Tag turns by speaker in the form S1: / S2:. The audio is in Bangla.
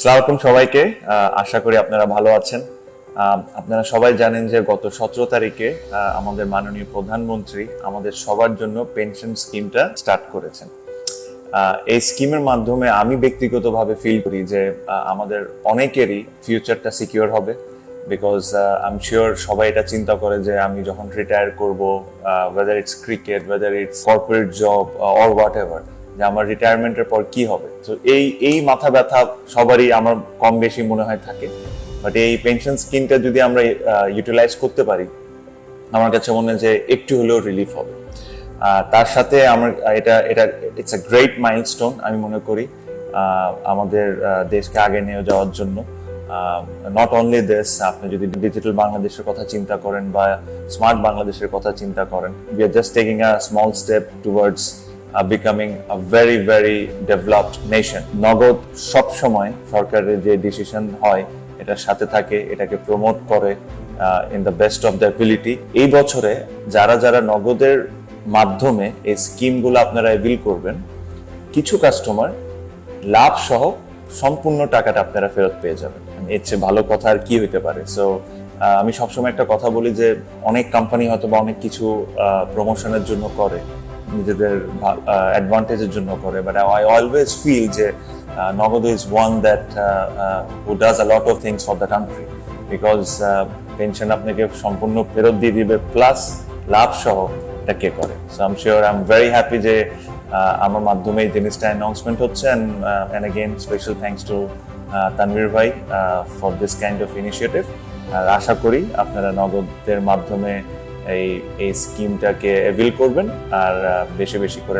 S1: সালামালাইকুম সবাইকে। আশা করি আপনারা ভালো আছেন। আপনারা সবাই জানেন যে গত সতেরো তারিখে আমাদের মাননীয় প্রধানমন্ত্রী আমাদের সবার জন্য পেনশন স্কিমটা স্টার্ট করেছেন। এই স্কিমের মাধ্যমে আমি ব্যক্তিগতভাবে ফিল করি যে আমাদের অনেকেরই ফিউচারটা সিকিউর হবে বিকজ আই এম শিওর সবাই এটা চিন্তা করে যে আমি যখন রিটায়ার করব whether it's cricket whether it's corporate job or whatever যে আমার রিটায়ারমেন্টের পর কি হবে? তো এই এই মাথা ব্যথা সবারই আমার কম বেশি মনে হয় থাকে। বাট এই পেনশন স্কিমটা যদি আমরা ইউটিলাইজ করতে পারি, আমার কাছে মনে হয় যে একটু হলেও রিলিফ হবে। তার সাথে আমার, এটা এটা ইটস এ গ্রেট মাইলস্টোন আমি মনে করি আমাদের দেশকে আগে নিয়ে যাওয়ার জন্য। নট অনলি দেশ আপনি যদি ডিজিটাল বাংলাদেশের কথা চিন্তা করেন বা স্মার্ট বাংলাদেশের কথা চিন্তা করেন we are just taking a small step towards becoming a very very developed nation Nagad সব সময় সরকারের যে ডিসিশন হয়, এটার সাথে থাকে, এটাকে প্রমোট করে in the best of the ability এই বছরে যারা যারা নগদের মাধ্যমে এই স্কিমগুলো আপনারা অ্যাভিল করবেন, কিছু কাস্টমার লাভ সহ সম্পূর্ণ টাকাটা আপনারা ফেরত পেয়ে যাবেন। এর চেয়ে ভালো কথা আর কি হইতে পারে? সো আমি সবসময় একটা কথা বলি যে, অনেক কোম্পানি হয়তো বা অনেক কিছু প্রমোশনের জন্য করে। নিজেদের অ্যাডভান্টেজের জন্য করে বাট আই অলওয়েজ ফিল যে Nagad is one that who does a lot of things for the country because pension আপনাকে সম্পূর্ণ ফেরত দিয়ে দিবে প্লাস লাভ সহ এটা কে করে। So I'm sure I am very happy যে আমার মাধ্যমে এই জিনিসটা অ্যানাউন্সমেন্ট হচ্ছে and again special thanks to Tanvir ভাই for this kind of initiative আর আশা করি আপনারা নগদের মাধ্যমে এই এই স্কিমটাকে অ্যাভিল করবেন আর বেশি বেশি করে